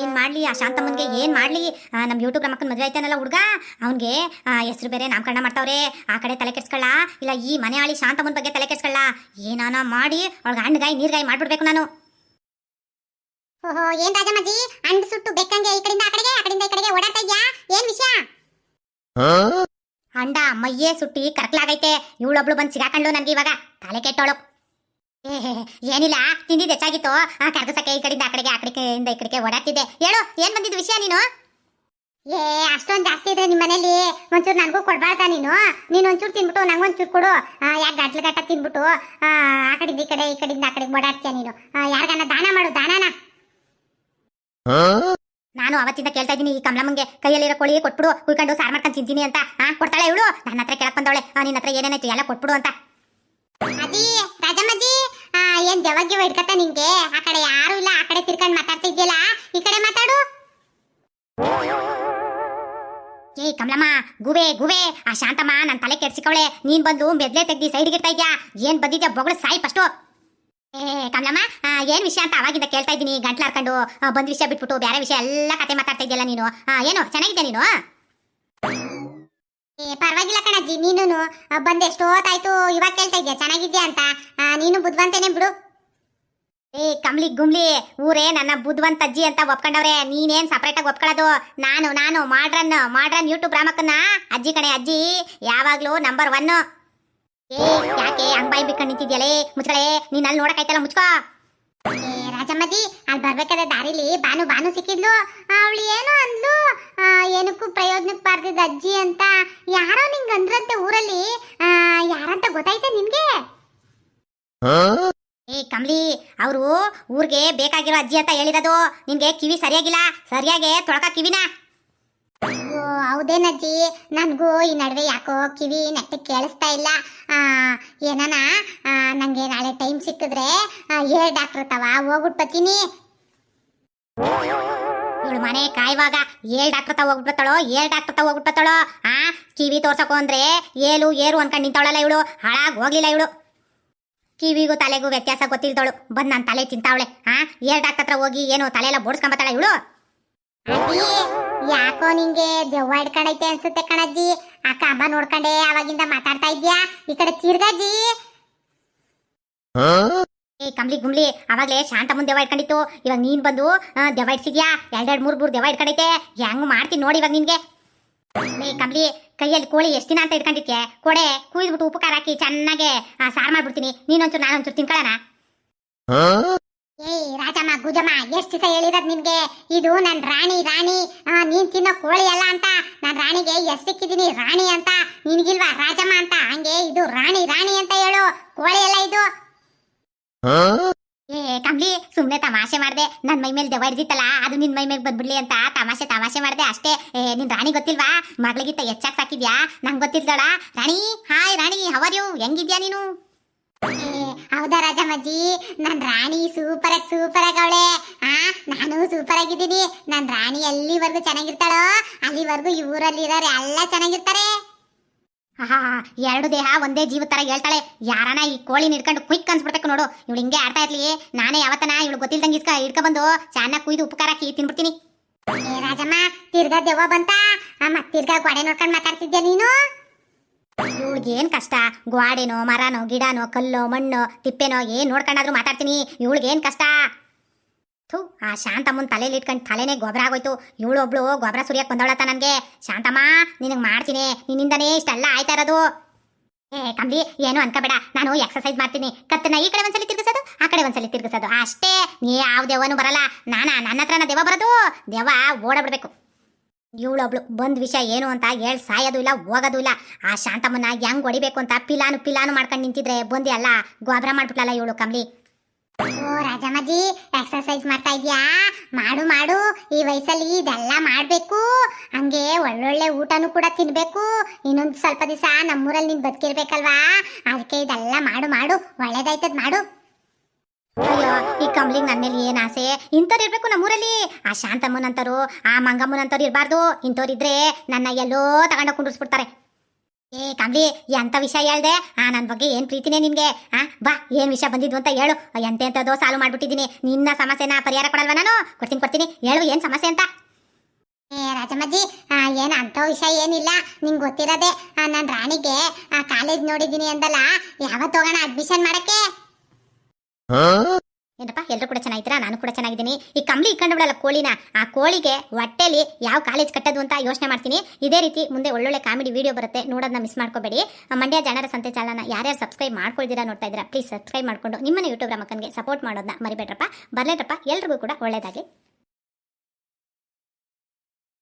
ಏನ್ ಮಾಡ್ಲಿ? ಆ ಶಾಂತಮ್ಮನ್ಗೆ ಏನ್ ಮಾಡ್ಲಿ? ನಮ್ಮ ನಮ್ ಯೂಟ್ಯೂಬ್ ನಮ್ಮಕ್ಕನ ಮದ್ವೆ ಐತಾನಲ್ಲ ಹುಡ್ಗ? ಅವ್ನ್ಗೆ ಹೆಸರು ಬೇರೆ ನಾಮಕರಣ ಮಾಡ್ತಾವ್ರೆ. ಆ ಕಡೆ ತಲೆ ಕೆಡ್ಸ್ಕೊಳ್ಳ ಇಲ್ಲ ಈ ಮನೆ ಆಳಿ ಶಾಂತಮ್ಮನ ಬಗ್ಗೆ ತಲೆ ಕೆಡ್ಸ್ಕೊಳ್ಳ ಏನಾನ ಮಾಡಿ ಅವಳಿಗೆ ಹಣ್ಣುಗಾಯಿ ನೀರ್ಗಾಯಿ ಮಾಡ್ಬಿಡ್ಬೇಕು ನಾನು. ಓಹೋ ಏನ್ ರಾಜಮ್ಮಜ್ಜಿ? ಅಂಡ್ ಸುಟ್ಟು ಬೆಕ್ಕಂಗೆ ಈ ಕಡೆಯಿಂದ ಆ ಕಡೆಗೆ ಆ ಕಡೆಯಿಂದ ಈ ಕಡೆಗೆ ಓಡಾಡ್ತಾ ಇದ್ಯಾ? ಏನ್ ವಿಷಯ? ಅಂಡ ಮೈಯೇ ಸುಟ್ಟಿ ಕರ್ಕಲಾಗೈತೆ. ಇವಳೊಬ್ಳು ಬಂದು ಸಿಗಾಕಂಡು ನನ್ಗೆ ಇವಾಗ. ತಲೆ ಕೆಟ್ಟೋಳು. ಏನಿಲ್ಲ ತಿಂದಿದ್ದು ಹೆಚ್ಚಾಗಿತ್ತು. ಕರ್ಗಸಕ್ಕೆ ಈ ಕಡೆಯಿಂದ ಆ ಕಡೆಗೆ ಆ ಕಡೆಯಿಂದ ಈ ಕಡೆಗೆ ಓಡಾಡ್ತಿದ್ದೆ. ಹೇಳು ಏನ್ ಬಂದಿದ್ದು ವಿಷಯ ನೀನು? ಏ ಅಷ್ಟೊಂದು ಜಾಸ್ತಿ ಇದ್ರೆ ನಿಮ್ಮ ಮನೇಲಿ ಒಂಚೂರು ನನಗೂ ಕೊಡ್ಬಾರ್ದ ನೀನು? ನೀನು ಒಂಚೂರು ತಿನ್ಬಿಟ್ಟು ನಂಗೊಂಚೂರು ಕೊಡು. ಯಾಕೆ ಗಟ್ಲ ಗಟ್ಟ ತಿನ್ಬಿಟ್ಟು ಆ ಕಡೆಯಿಂದ ಈ ಕಡೆ ಈ ಕಡೆಯಿಂದ ಆ ಕಡೆಗೆ ಓಡಾಡ್ತೀಯ ನೀನು? ಯಾರಿಗಾನ ದಾನ ಮಾಡು ದಾನನ. ನಾನು ಅವತ್ತಿಂದ ಕೇಳ್ತಾ ಇದ್ದೀನಿ ಈ ಕಮಲಮ್ಮಂಗೆ ಕೈಯಲ್ಲಿರೋ ಕೋಳಿ ಕೊಟ್ಬಿಡು ಕುಯ್ಕೊಂಡು ಸಾರ್ ಮಾಡ್ಕೊಂಡು ತಿಂತೀನಿ ಅಂತ. ಹಾ ಕೊಡ್ತಾಳೆ ಇವಳು. ನನ್ನ ಹತ್ರ ಕೇಳಕ್ ಬಂದವಳೆ. ನಿನ್ನ ಹತ್ರ ಏನೇನಾಯ್ತು ಎಲ್ಲ ಕೊಟ್ಬಿಡು ಅಂತ. ರಾಜಮ್ಮಜ್ಜಿ ಏನ್ ಹಿಡ್ಕತ್ತ ನಿಂಗೆ? ಆ ಕಡೆ ಯಾರು ಇಲ್ಲ ಆ ಕಡೆ ತಿರ್ಕೊಂಡು ಮಾತಾಡ್ತಾ ಈ ಕಡೆ ಮಾತಾಡು. ಏ ಕಮಲಮ್ಮ ಗುವೆ ಗುವೆ ಆ ಶಾಂತಮ್ಮ ನನ್ನ ತಲೆ ಕೆಡ್ಸಿಕವಳೆ ನೀನ್ ಬಂದು ಮೆದ್ಲೆ ತೆಗ್ದಿ ಸೈಡ್ಗೆ ಇಡ್ತಾ ಇದ್ಯಾ? ಏನ್ ಬಂದಿದ್ಯಾ? ಬೊಗಳು ಸಾಯಿ ಫಸ್ಟು. ಏ ಕಮಲಮ್ಮ ಏನ್ ವಿಷಯ ಅಂತ ಅವಾಗಿಂದ ಕೇಳ್ತಾ ಇದ್ದೀನಿ ಗಂಟ್ಲು ಹಾರ್ಕೊಂಡು ಆ, ಬಂದ್ ವಿಷಯ ಬಿಟ್ಬಿಟ್ಟು ಬೇರೆ ವಿಷಯ ಎಲ್ಲ ಕತೆ ಮಾತಾಡ್ತಾ ಇದೆಯಲ್ಲ ನೀನು. ಏನು ಚೆನ್ನಾಗಿದ್ಯಾ ನೀನು? ಏ ಪರವಾಗಿಲ್ಲ ಕಣಜ್ಜಿ ನೀನು ಬಂದ್ ಎಷ್ಟೋತ್ತಾಯ್ತು ಇವಾಗ ಕೇಳ್ತಾ ಇದ್ಯಾ ಚೆನ್ನಾಗಿದ್ಯಾ ಅಂತ? ನೀನು ಬುದ್ಧವಂತೇನೆ ಬಿಡು. ಏ ಕಮ್ಲಿ ಗುಮ್ಲಿ ಊರೇ ನನ್ನ ಬುದ್ಧವಂತ ಅಜ್ಜಿ ಅಂತ ಒಪ್ಕೊಂಡವ್ರೆ, ನೀನೇನ್ ಸಪರೇಟ್ ಆಗಿ ಒಪ್ಕೊಳ್ಳೋದು? ನಾನು ನಾನು, ಮಾಡ್ರನ್ ಮಾಡ್ರನ್ ಯೂಟ್ಯೂಬ್ ರಾಮಕ್ಕನ್ನ? ಅಜ್ಜಿ ಕಣೆ, ಅಜ್ಜಿ, ಯಾವಾಗ್ಲೂ ನಂಬರ್ ಒನ್ ಏ, ಯಾಕೆ ಅಂಬಾಯಿ ಬಿಕ್ಕ ನಿಂತಿದ್ಯಲೇ? ಮುಚ್ಕಳೆ ನೀನ್ ಅಲ್ಲಿ ನೋಡಕ್ಕಾಯ್ತಲ್ಲ, ಮುಚ್ಕೋ. ರಾಜಮ್ಮಜ್ಜಿ, ಅಲ್ಲಿ ಬರ್ಬೇಕಾದ್ರೆ ದಾರಿಲಿ ಬಾನು ಬಾನು ಸಿಕ್ಕಿದ್ಲು. ಅವಳು ಏನೋ ಅಂದ್ಲು. ಏನಕ್ಕೂ ಪ್ರಯೋಜನಕ್ಕೆ ಬಾರ್ದಿದ್ದ ಅಜ್ಜಿ ಅಂತ. ಯಾರೋ ನಿಂಗೆ ಅಂದ್ರಂತೆ ಊರಲ್ಲಿ. ಯಾರಂತ ಗೊತ್ತಾಯ್ತಾ ನಿನ್ಗೆ? ಏ ಕಮ್ಲಿ, ಅವರು ಊರಿಗೆ ಬೇಕಾಗಿರೋ ಅಜ್ಜಿ ಅಂತ ಹೇಳಿರೋದು. ನಿಮಗೆ ಕಿವಿ ಸರಿಯಾಗಿಲ್ಲ, ಸರಿಯಾಗಿ ತೊಳಕ ಕಿವಿನ. ಹೌದೇನಜ್ಜಿ ನನಗೂ ಈ ನಡುವೆ ಯಾಕೋ ಕಿವಿ ನೆಟ್ಟಿ ಕೇಳಿಸ್ತಾ ಇಲ್ಲ. ಏನಾನ ನನಗೆ ನಂಗೆ ನಾಳೆ ಟೈಮ್ ಸಿಕ್ಕಿದ್ರೆ ಏರ್ ಡಾಕ್ಟರ್ ತವ ಹೋಗ್ಬಿಟ್ಟು ಬರ್ತೀನಿ. ಇವಳು ಮನೆ ಕಾಯುವಾಗ ಏಳು ಡಾಕ್ಟರ್ ತ ಹೋಗ್ಬಿಡ್ತಾಳೋ ಏಳ್ ಡಾಕ್ಟರ್ ತಾವ ಹೋಗ್ಬಿಡ್ತಾಳೋ ಆ, ಕಿವಿ ತೋರ್ಸಕ್ಕೋ ಅಂದ್ರೆ ಏಲು, ಏರು ಅನ್ಕೊಂಡು ನಿಂತವಳಲ್ಲ ಇವಳು. ಹಾಳಾಗಿ ಹೋಗ್ಲಿಲ್ಲ ಇವಳು. ಕಿವಿಗೂ ತಲೆಗೂ ವ್ಯತ್ಯಾಸ ಗೊತ್ತಿಲ್ದವಳು ಬಂದ್ ನನ್ನ ತಲೆ ತಿಂತಾವಳೆ ಆ ಏರ್ ಡಾಕ್ಟರ್ ಹತ್ರ ಹೋಗಿ ಏನು ತಲೆ ಎಲ್ಲ ಬೋಡ್ಸ್ಕೊಂಬತ್ತಾಳ ಇವಳು? ಯಾಕೋ ನಿಂಗೆ ದೆವ್ವ ಹಿಡ್ಕೊಂಡೈತೆ ಅನ್ಸುತ್ತೆ ಕಣಜ್ಜಿ. ಆ ಕಂಬ ನೋಡ್ಕೊಂಡೆ ಅವಾಗಿಂದ ಮಾತಾಡ್ತಾ ಇದ್ಯಾ? ಈ ಕಡೆ ತಿರ್ಗಜ್ಜಿ ಏ ಗುಂಬ್ಲಿ ಗುಮ್ಲಿ ಅವಾಗ್ಲೇ ಶಾಂತ ಮುಂದೆ ದೆವ್ವ ಇಟ್ಕೊಂಡಿತ್ತು ಇವಾಗ ನೀನ್ ಬಂದು ದೆವ್ವ ಇಡ್ಸಿದ್ಯಾ ಎರಡೆರಡು ಮೂರ್ ಮೂರ್ ದೆವ್ವ ಇಟ್ಕೊಂಡೈತೆ ಹೆಂಗ್ ಮಾಡ್ತೀನಿ ನೋಡಿ ಇವಾಗ ನಿನ್ಗೆ. ಏ ಕಂಬಳಿ ಕೈಯಲ್ಲಿ ಕೋಳಿ ಎಷ್ಟು ದಿನ ಅಂತ ಇಟ್ಕೊಂಡಿದ್ಕೆ ಕೋಡೆ, ಕುಯ್ದ್ಬಿಟ್ಟು ಉಪಕಾರ ಹಾಕಿ ಚೆನ್ನಾಗೆ ಸಾರ್ ಮಾಡ್ಬಿಡ್ತೀನಿ. ನೀನೊಂಚೂರು, ನಾನೊಂಚೂರು ತಿನ್ಕೊಳ್ಳೋಣ? ಏಯ್, ರಾಜಮ್ಮ, ಗುಜಮ್ಮ, ಎಷ್ಟು ದಿವಸ ಹೇಳಿರೋದು ನಿನ್ಗೆ? ಇದು ನನ್ನ ರಾಣಿ ರಾಣಿ. ನೀನ್ ತಿನ್ನೋ ಕೋಳಿ ಅಲ್ಲ ಅಂತ. ನಾನು ರಾಣಿಗೆ ಎಷ್ಟು ಸಿಕ್ಕಿದ್ದೀನಿ, ರಾಣಿ ಅಂತ. ನಿನ್ಗಿಲ್ವಾ, ರಾಜಮ್ಮ ಅಂತ? ಹಂಗೆ ಇದು ರಾಣಿ ರಾಣಿ ಅಂತ ಹೇಳು. ಕೋಳಿ ಅಲ್ಲ ಇದು. ಕಮ್ಲಿ ಸುಮ್ನೆ ತಮಾಷೆ ಮಾಡ್ದೆ. ನನ್ನ ಮೈ ಮೇಲೆ ದೆವ್ವ ಅದು ನಿನ್ನ ಮೈ ಮೇಲೆ ಬಂದ್ಬಿಡ್ಲಿ ಅಂತ ತಮಾಷೆ ತಮಾಷೆ ಮಾಡ್ದೆ ಅಷ್ಟೇ. ಏ, ನಿನ್ ರಾಣಿ ಗೊತ್ತಿಲ್ವಾ? ಮಗಳಿಗಿಂತ ಹೆಚ್ಚಾಗಿ ಸಾಕಿದ್ಯಾ? ನಂಗೆ ಗೊತ್ತಿಲ್ದಳ. Rani, hi Rani how are you ಹೆಂಗಿದ್ಯಾ ನೀನು? ಹೌದಾ ರಾಜಮ್ಮಜ್ಜಿ? ನನ್ ರಾಣಿ ಸೂಪರ್ ಆಗಿ ಸೂಪರ್ ಆಗಿ ಅವಳೆ ಆ, ನಾನು ಸೂಪರ್ ಆಗಿದ್ದೀನಿ. ನನ್ನ ರಾಣಿ ಎಲ್ಲಿವರೆಗೂ ಚೆನ್ನಾಗಿರ್ತಾಳೋ, ಅಲ್ಲಿವರೆಗೂ ಈ ಊರಲ್ಲಿ ಇರೋರು ಎಲ್ಲ ಚೆನ್ನಾಗಿರ್ತಾರೆ. ಆಹಾ ಎರಡು ದೇಹ ಒಂದೇ ಜೀವ ತರ ಹೇಳ್ತಾಳೆ. ಯಾರನ ಈ ಕೋಳಿ ಹಿಡ್ಕೊಂಡು ಕ್ವಿಕ್ ಅನ್ಸ್ಬಿಡ್ಬೇಕು ನೋಡು. ಇವಳು ಹಿಂಗೆ ಆಡ್ತಾ ಇರ್ಲಿ ನಾನೇ ಯಾವತ್ತನ ಇವಳು ಗೊತ್ತಿಲ್ದಂಗೆ ಇಸ್ಕ ಹಿಡ್ಕ ಬಂದು ಚೆನ್ನಾಗಿ ಕುಯ್ದು ಉಪಕಾರ ಹಾಕಿ ತಿನ್ಬಿಡ್ತೀನಿ. ಏ, ರಾಜಮ್ಮ, ತಿರ್ಗಾ ದೆವ್ವ ಬಂತ? ಅಮ್ಮ ತಿರ್ಗಾ ಗೋಡೆ ನೋಡ್ಕೊಂಡು ಮಾತಾಡ್ತಿದ್ಯಾ ನೀನು? ಇವಳಿಗೇನು ಕಷ್ಟ? ಗ್ವಾಡೆನೋ, ಮರನೋ, ಗಿಡನೋ, ಕಲ್ಲೋ, ಮಣ್ಣು, ತಿಪ್ಪೆನೋ, ಏನ್ ನೋಡ್ಕೊಂಡಾದ್ರೂ ಮಾತಾಡ್ತೀನಿ. ಇವಳಿಗೆ ಏನ್ ಕಷ್ಟ? ಥು, ಆ ಶಾಂತಮ್ಮನ ತಲೆಯಲ್ಲಿ ಇಟ್ಕೊಂಡು ತಲೆನೇ ಗೊಬ್ಬರ ಆಗೋಯ್ತು. ಇವಳು ಒಬ್ಳು ಗೊಬ್ಬರ ಸುರಿಯಕ್ಕೆ ಬಂದವಳತ್ತ ನನಗೆ ಶಾಂತಮ್ಮ, ನಿನಗೆ ಮಾಡ್ತೀನಿ. ನಿನ್ನಿಂದನೇ ಇಷ್ಟೆಲ್ಲ ಆಯ್ತಾ ಇರೋದು? ಏ ಕಂಬಿ ಏನು ಅನ್ಕೋಬೇಡ. ನಾನು ಎಕ್ಸಸೈಸ್ ಮಾಡ್ತೀನಿ. ಕತ್ತನ್ನ ಈ ಕಡೆ ಒಂದ್ಸಲಿ ತಿರ್ಗಿಸೋದು, ಆ ಕಡೆ ಒಂದ್ಸಲಿ ತಿರ್ಗಿಸೋದು. ಅಷ್ಟೇ, ನೀ ಯಾವ ದೇವನು ಬರಲ್ಲ. ನಾನಾ ನನ್ನ ಹತ್ರನ ದೇವ ಬರೋದು. ದೇವ ಓಡಬಿಡ್ಬೇಕು. ಇವಳೊಬ್ಳು ಬಂದ್ ವಿಷಯ ಏನು ಅಂತ ಹೇಳಿ ಸಾಯೋದು ಇಲ್ಲ, ಹೋಗೋದು ಇಲ್ಲ. ಆ ಶಾಂತಮ್ಮನ ಹೆಂಗ್ ಹೊಡಿಬೇಕು ಅಂತ ಪಿಲಾನು ಪಿಲಾನು ಮಾಡ್ಕೊಂಡು ನಿಂತಿದ್ರೆ ಬಂದು ಅಲ್ಲ. ಗೊಬ್ಬರ ಮಾಡ್ಬಿಟ್ಲಲ್ಲ ಇವಳು ಕಮ್ಲಿ ಓ ರಾಜಮ್ಮಜ್ಜಿ ಎಕ್ಸರ್ಸೈಸ್ ಮಾಡ್ತಾ ಇದ್ಯಾ? ಮಾಡು ಮಾಡು. ಈ ವಯಸ್ಸಲ್ಲಿ ಇದೆಲ್ಲ ಮಾಡಬೇಕು. ಹಂಗೆ ಒಳ್ಳೊಳ್ಳೆ ಊಟನೂ ಕೂಡ ತಿನ್ಬೇಕು. ಇನ್ನೊಂದು ಸ್ವಲ್ಪ ದಿವಸ ನಮ್ಮೂರಲ್ಲಿ ನೀನು ಬದುಕಿರ್ಬೇಕಲ್ವಾ? ಅದಕ್ಕೆ ಇದೆಲ್ಲ ಮಾಡು ಮಾಡು. ಒಳ್ಳೇದಾಯ್ತದ ಮಾಡು. ಅಯ್ಯೋ, ಈ ಕಮ್ಲಿಗ್ ನನ್ನ ಮೇಲೆ ಏನು ಆಸೆ? ಇಂಥವ್ರು ಇರಬೇಕು ನಮ್ಮೂರಲ್ಲಿ. ಆ ಶಾಂತಮ್ಮನಂತರು, ಆ ಮಂಗಮ್ಮನಂತರು ಇರಬಾರ್ದು. ಇಂಥವ್ರು ಇದ್ರೆ ನನ್ನ ಎಲ್ಲೋ ತಗೊಂಡು ಕುಂಡ್ರಿಸ್ಬಿಡ್ತಾರೆ. ಏ, ಕಂಬಿ ಎಂತ ವಿಷಯ ಹೇಳ್ದೆ. ಆ ನನ್ನ ಬಗ್ಗೆ ಏನ್ ಪ್ರೀತಿನೇ ನಿನ್ಗೆ ಆ, ಬಾ, ಏನ್ ವಿಷಯ ಬಂದಿದ್ವು ಅಂತ ಹೇಳು. ಎಂತ ಎಂತದೋ ಸಾಲು ಮಾಡ್ಬಿಟ್ಟಿದ್ದೀನಿ. ನಿನ್ನ ಸಮಸ್ಯೆನ ಪರಿಹಾರ ಕೊಡಲ್ವಾ ನಾನು? ಕೊಡ್ತೀನಿ ಕೊಡ್ತೀನಿ. ಹೇಳು, ಏನ್ ಸಮಸ್ಯೆ ಅಂತ? ಏ, ರಾಜಮ್ಮಜ್ಜಿ ಏನ್ ಅಂತ ವಿಷಯ ಏನಿಲ್ಲ. ನಿಂಗೆ ಗೊತ್ತಿರೋದೆ ನಾನು ರಾಣಿಗೆ ಕಾಲೇಜ್ ನೋಡಿದ್ದೀನಿ ಅಂದಲ್ಲ. ಯಾವತ್ತು ಹೋಗೋಣ ಅಡ್ಮಿಷನ್ ಮಾಡಕ್ಕೆ? ಎಲ್ಲರೂ ಕೂಡ ಚೆನ್ನಾಗಿದ್ದೀರಾ? ನಾನು ಕೂಡ ಚೆನ್ನಾಗಿದ್ದೀನಿ. ಈ ಕಂಬಳಿ ಇಕ್ಕೊಂಡು ಬಿಡಲ್ಲ ಕೋಳಿನ, ಆ ಕೋಳಿಗೆ ಹೊಟ್ಟೆಲಿ ಯಾವ ಕಾಲೇಜ್ ಕಟ್ಟೋದು ಅಂತ ಯೋಚನೆ ಮಾಡ್ತೀನಿ. ಇದೇ ರೀತಿ ಮುಂದೆ ಒಳ್ಳೊಳ್ಳೆ ಕಾಮಿಡಿ ವಿಡಿಯೋ ಬರುತ್ತೆ. ನೋಡೋದನ್ನ ಮಿಸ್ ಮಾಡ್ಕೋಬೇಡಿ. ಮಂಡ್ಯ ಜನರ ಸಂತೆ ಚಾಲನ ಯಾರ್ಯಾರು ಸಬ್ಸ್ಕ್ರೈಬ್ ಮಾಡ್ಕೊಳ್ತೀರಾ ನೋಡ್ತಾ ಇದ್ದೀರಾ ಪ್ಲೀಸ್ ಸಬ್ಸ್ಕ್ರೈಬ್ ಮಾಡ್ಕೊಂಡು ನಿಮ್ಮನ್ನ ಯೂಟ್ಯೂಬ್ ಮಕ್ಕನಿಗೆ ಸಪೋರ್ಟ್ ಮಾಡೋದನ್ನ ಮರಿಬೇಡ್ರಪ್ಪ. ಬರಲೇಟ್ರಪ್ಪ. ಎಲ್ರಿಗೂ ಕೂಡ ಒಳ್ಳೇದಾಗಲಿ.